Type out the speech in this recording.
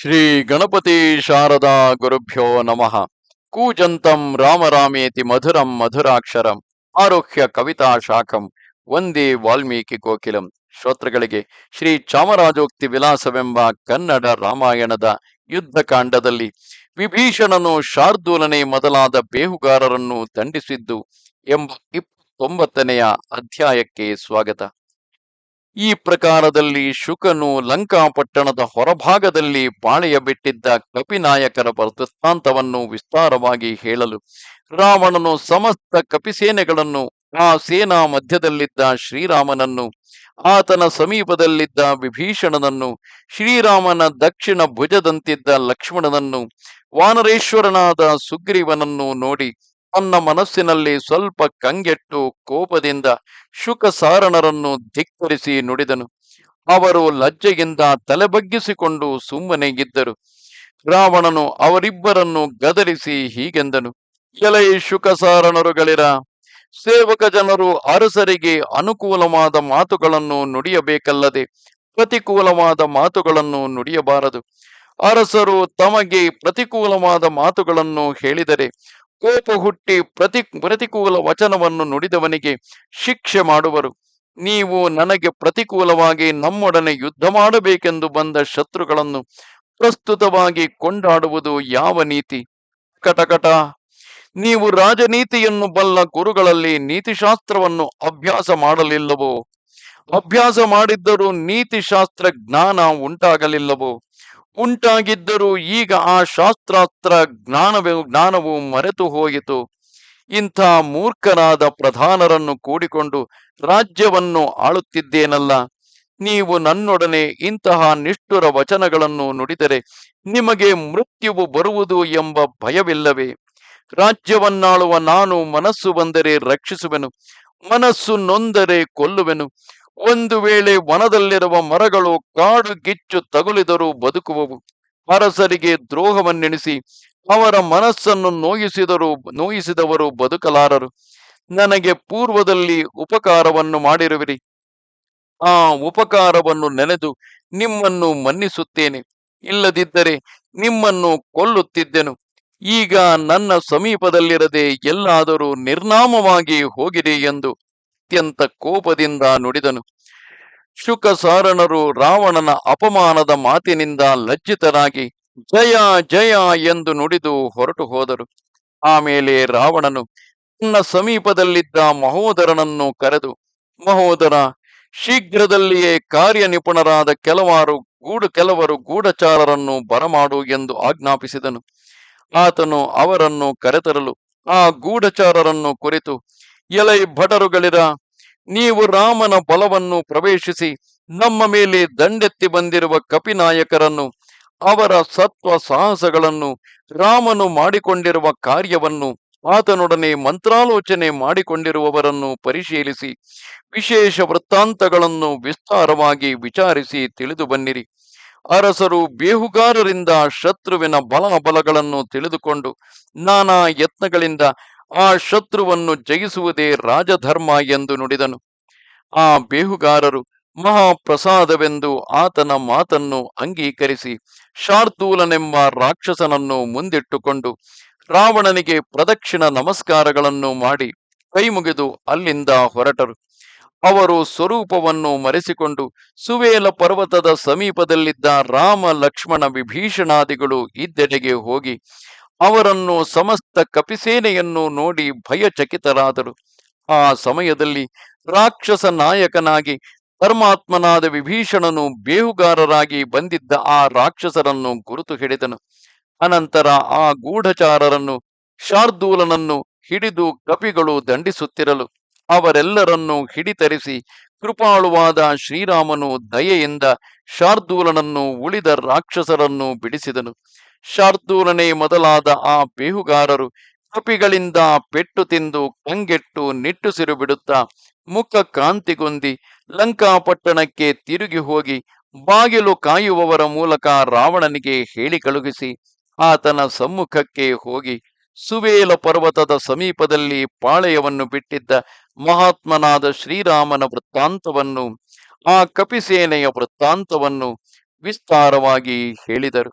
ಶ್ರೀ ಗಣಪತಿ ಶಾರದಾ ಗುರುಭ್ಯೋ ನಮಃ. ಕೂಜಂತಂ ರಾಮರಾಮೇತಿ ಮಧುರಂ ಮಧುರಾಕ್ಷರಂ. ಆರೋಹ್ಯ ಕವಿತಾ ಶಾಖಂ. ಒಂದೇ ವಾಲ್ಮೀಕಿ ಕೋಕಿಲಂ. ಶ್ರೋತೃಗಳಿಗೆ ಶ್ರೀ ಚಾಮರಾಜೋಕ್ತಿ ವಿಲಾಸವೆಂಬ ಕನ್ನಡ ರಾಮಾಯಣದ ಯುದ್ಧಕಾಂಡದಲ್ಲಿ ವಿಭೀಷಣನು ಶಾರ್ದೂಲನೆ ಮೊದಲಾದ ಬೇಹುಗಾರರನ್ನು ದಂಡಿಸಿದ್ದು ಎಂಬ ಇಪ್ಪತ್ತೊಂಬತ್ತನೆಯ ಅಧ್ಯಾಯಕ್ಕೆ ಸ್ವಾಗತ. ಈ ಪ್ರಕಾರದಲ್ಲಿ ಶುಕನು ಲಂಕಾಪಟ್ಟಣದ ಹೊರಭಾಗದಲ್ಲಿ ಪಾಳೆಯ ಬಿಟ್ಟಿದ್ದ ಕಪಿನಾಯಕರ ವೃತ್ತಾಂತವನ್ನು ವಿಸ್ತಾರವಾಗಿ ಹೇಳಲು ರಾವಣನು ಸಮಸ್ತ ಕಪಿಸೇನೆಗಳನ್ನು, ಆ ಸೇನಾ ಮಧ್ಯದಲ್ಲಿದ್ದ ಶ್ರೀರಾಮನನ್ನು, ಆತನ ಸಮೀಪದಲ್ಲಿದ್ದ ವಿಭೀಷಣನನ್ನು, ಶ್ರೀರಾಮನ ದಕ್ಷಿಣ ಭುಜದಂತಿದ್ದ ಲಕ್ಷ್ಮಣನನ್ನು, ವಾನರೇಶ್ವರನಾದ ಸುಗ್ರೀವನನ್ನು ನೋಡಿ ತನ್ನ ಮನಸ್ಸಿನಲ್ಲಿ ಸ್ವಲ್ಪ ಕಂಗೆಟ್ಟು ಕೋಪದಿಂದ ಶುಕಸಾರಣರನ್ನು ಧಿಕ್ಕರಿಸಿ ನುಡಿದನು. ಅವರು ಲಜ್ಜೆಯಿಂದ ತಲೆಬಗ್ಗಿಸಿಕೊಂಡು ಸುಮ್ಮನೆ ಇದ್ದರು. ರಾವಣನು ಅವರಿಬ್ಬರನ್ನು ಗದರಿಸಿ ಹೀಗೆಂದನು. ಎಲೈ ಶುಕಸಾರಣರುಗಳಿರ? ಸೇವಕ ಜನರು ಅರಸರಿಗೆ ಅನುಕೂಲವಾದ ಮಾತುಗಳನ್ನು ನುಡಿಯಬೇಕಲ್ಲದೆ ಪ್ರತಿಕೂಲವಾದ ಮಾತುಗಳನ್ನು ನುಡಿಯಬಾರದು. ಅರಸರು ತಮಗೆ ಪ್ರತಿಕೂಲವಾದ ಮಾತುಗಳನ್ನು ಹೇಳಿದರೆ ಕೋಪ ಹುಟ್ಟಿ ಪ್ರತಿ, ಪ್ರತಿಕೂಲ ವಚನವನ್ನು ನುಡಿದವನಿಗೆ ಶಿಕ್ಷೆ ಮಾಡುವರು. ನೀವು ನನಗೆ ಪ್ರತಿಕೂಲವಾಗಿ ನಮ್ಮೊಡನೆ ಯುದ್ಧ ಮಾಡಬೇಕೆಂದು ಬಂದ ಶತ್ರುಗಳನ್ನು ಪ್ರಸ್ತುತವಾಗಿ ಕೊಂಡಾಡುವುದು ಯಾವ ನೀತಿ? ಕಟಕಟ. ನೀವು ರಾಜನೀತಿಯನ್ನು ಬಲ್ಲ ಗುರುಗಳಲ್ಲಿ ನೀತಿಶಾಸ್ತ್ರವನ್ನು ಅಭ್ಯಾಸ ಮಾಡಲಿಲ್ಲವೋ? ಅಭ್ಯಾಸ ಮಾಡಿದ್ದರೂ ನೀತಿಶಾಸ್ತ್ರ ಜ್ಞಾನ ಉಂಟಾಗಲಿಲ್ಲವೋ? ಉಂಟಾಗಿದ್ದರೂ ಈಗ ಆ ಶಾಸ್ತ್ರಾಸ್ತ್ರ ಜ್ಞಾನವೇ ಜ್ಞಾನವು ಮರೆತು ಹೋಯಿತು. ಇಂಥ ಮೂರ್ಖರಾದ ಪ್ರಧಾನರನ್ನು ಕೂಡಿಕೊಂಡು ರಾಜ್ಯವನ್ನು ಆಳುತ್ತಿದ್ದೇನಲ್ಲ. ನೀವು ನನ್ನೊಡನೆ ಇಂತಹ ನಿಷ್ಠುರ ವಚನಗಳನ್ನು ನುಡಿದರೆ ನಿಮಗೆ ಮೃತ್ಯುವು ಬರುವುದು ಎಂಬ ಭಯವಿಲ್ಲವೇ? ರಾಜ್ಯವನ್ನಾಳುವ ನಾನು ಮನಸ್ಸು ಬಂದರೆ ರಕ್ಷಿಸುವೆನು, ಮನಸ್ಸು ನೊಂದರೆ ಕೊಲ್ಲುವೆನು ಒಂದು ವೇಳೆ ವನದಲ್ಲಿರುವ ಮರಗಳು ಕಾಡು ಗಿಚ್ಚು ತಗುಲಿದರೂ ಬದುಕುವವು. ಅರಸರಿಗೆ ದ್ರೋಹವನ್ನೆಣಿಸಿ ಅವರ ಮನಸ್ಸನ್ನು ನೋಯಿಸಿದರು, ನೋಯಿಸಿದವರು ಬದುಕಲಾರರು. ನನಗೆ ಪೂರ್ವದಲ್ಲಿ ಉಪಕಾರವನ್ನು ಮಾಡಿರುವಿರಿ. ಆ ಉಪಕಾರವನ್ನು ನೆನೆದು ನಿಮ್ಮನ್ನು ಮನ್ನಿಸುತ್ತೇನೆ. ಇಲ್ಲದಿದ್ದರೆ ನಿಮ್ಮನ್ನು ಕೊಲ್ಲುತ್ತಿದ್ದೆನು. ಈಗ ನನ್ನ ಸಮೀಪದಲ್ಲಿರದೆ ಎಲ್ಲಾದರೂ ನಿರ್ನಾಮವಾಗಿ ಹೋಗಿರಿ ಎಂದು ಅತ್ಯಂತ ಕೋಪದಿಂದ ನುಡಿದನು. ಶುಕಸಾರಣರು ರಾವಣನ ಅಪಮಾನದ ಮಾತಿನಿಂದ ಲಜ್ಜಿತರಾಗಿ, ಜಯ ಜಯ ಎಂದು ನುಡಿದು ಹೊರಟು ಹೋದರು. ಆಮೇಲೆ ರಾವಣನು ತನ್ನ ಸಮೀಪದಲ್ಲಿದ್ದ ಮಹೋದರನನ್ನು ಕರೆದು, ಮಹೋದರ, ಶೀಘ್ರದಲ್ಲಿಯೇ ಕಾರ್ಯನಿಪುಣರಾದ ಕೆಲವಾರು ಗೂಡು, ಕೆಲವರು ಗೂಢಚಾರರನ್ನು ಬರಮಾಡು ಎಂದು ಆಜ್ಞಾಪಿಸಿದನು. ಆತನು ಅವರನ್ನು ಕರೆತರಲು, ಆ ಗೂಢಚಾರರನ್ನು ಕುರಿತು ಎಲೈ ಭಟರುಗಳಿರ ನೀವು ರಾಮನ ಬಲವನ್ನು ಪ್ರವೇಶಿಸಿ, ನಮ್ಮ ಮೇಲೆ ದಂಡೆತ್ತಿ ಬಂದಿರುವ ಕಪಿನಾಯಕರನ್ನು, ಅವರ ಸತ್ವ ಸಾಹಸಗಳನ್ನು, ರಾಮನು ಮಾಡಿಕೊಂಡಿರುವ ಕಾರ್ಯವನ್ನು, ಆತನೊಡನೆ ಮಂತ್ರಾಲೋಚನೆ ಮಾಡಿಕೊಂಡಿರುವವರನ್ನು ಪರಿಶೀಲಿಸಿ, ವಿಶೇಷ ವೃತ್ತಾಂತಗಳನ್ನು ವಿಸ್ತಾರವಾಗಿ ವಿಚಾರಿಸಿ ತಿಳಿದು ಬನ್ನಿರಿ. ಅರಸರು ಬೇಹುಗಾರರಿಂದ ಶತ್ರುವಿನ ಬಲಾಬಲಗಳನ್ನು ತಿಳಿದುಕೊಂಡು ನಾನಾ ಯತ್ನಗಳಿಂದ ಆ ಶತ್ರುವನ್ನು ಜಯಿಸುವುದೇ ರಾಜಧರ್ಮ ಎಂದು ನುಡಿದನು. ಆ ಬೇಹುಗಾರರು ಮಹಾಪ್ರಸಾದವೆಂದು ಆತನ ಮಾತನ್ನು ಅಂಗೀಕರಿಸಿ ಶಾರ್ದೂಲನೆಂಬ ರಾಕ್ಷಸನನ್ನು ಮುಂದಿಟ್ಟುಕೊಂಡು ರಾವಣನಿಗೆ ಪ್ರದಕ್ಷಿಣ ನಮಸ್ಕಾರಗಳನ್ನು ಮಾಡಿ ಕೈಮುಗಿದು ಅಲ್ಲಿಂದ ಹೊರಟರು. ಅವರು ಸ್ವರೂಪವನ್ನು ಮರೆಸಿಕೊಂಡು ಸುವೇಲ ಪರ್ವತದ ಸಮೀಪದಲ್ಲಿದ್ದ ರಾಮ ಲಕ್ಷ್ಮಣ ವಿಭೀಷಣಾದಿಗಳು ಇದ್ದೆಡೆಗೆ ಹೋಗಿ ಅವರನ್ನು ಸಮಸ್ತ ಕಪಿಸೇನೆಯನ್ನು ನೋಡಿ ಭಯಚಕಿತರಾದರು. ಆ ಸಮಯದಲ್ಲಿ ರಾಕ್ಷಸ ನಾಯಕನಾಗಿ ಧರ್ಮಾತ್ಮನಾದ ವಿಭೀಷಣನು ಬೇಹುಗಾರರಾಗಿ ಬಂದಿದ್ದ ಆ ರಾಕ್ಷಸರನ್ನು ಗುರುತು ಹಿಡಿದನು. ಅನಂತರ ಆ ಗೂಢಚಾರರನ್ನು ಶಾರ್ದೂಲನನ್ನು ಹಿಡಿದು ಕಪಿಗಳು ದಂಡಿಸುತ್ತಿರಲು ಅವರೆಲ್ಲರನ್ನು ಹಿಡಿತರಿಸಿ ಕೃಪಾಳುವಾದ ಶ್ರೀರಾಮನು ದಯೆಯಿಂದ ಶಾರ್ದೂಲನನ್ನು ಉಳಿದ ರಾಕ್ಷಸರನ್ನು ಬಿಡಿಸಿದನು. ಶಾರ್ದೂಲನೆ ಮೊದಲಾದ ಆ ಬೇಹುಗಾರರು ಕಪಿಗಳಿಂದ ಪೆಟ್ಟು ತಿಂದು ಕಂಗೆಟ್ಟು ನಿಟ್ಟುಸಿರು ಬಿಡುತ್ತಾ ಮುಖ ಕಾಂತಿಗೊಂದಿ ಲಂಕಾಪಟ್ಟಣಕ್ಕೆ ತಿರುಗಿ ಹೋಗಿ ಬಾಗಿಲು ಕಾಯುವವರ ಮೂಲಕ ರಾವಣನಿಗೆ ಹೇಳಿ ಕಳುಹಿಸಿ ಆತನ ಸಮ್ಮುಖಕ್ಕೆ ಹೋಗಿ ಸುವೇಲ ಪರ್ವತದ ಸಮೀಪದಲ್ಲಿ ಪಾಳೆಯವನ್ನು ಬಿಟ್ಟಿದ್ದ ಮಹಾತ್ಮನಾದ ಶ್ರೀರಾಮನ ವೃತ್ತಾಂತವನ್ನು ಆ ಕಪಿಸೇನೆಯ ವೃತ್ತಾಂತವನ್ನು ವಿಸ್ತಾರವಾಗಿ ಹೇಳಿದರು.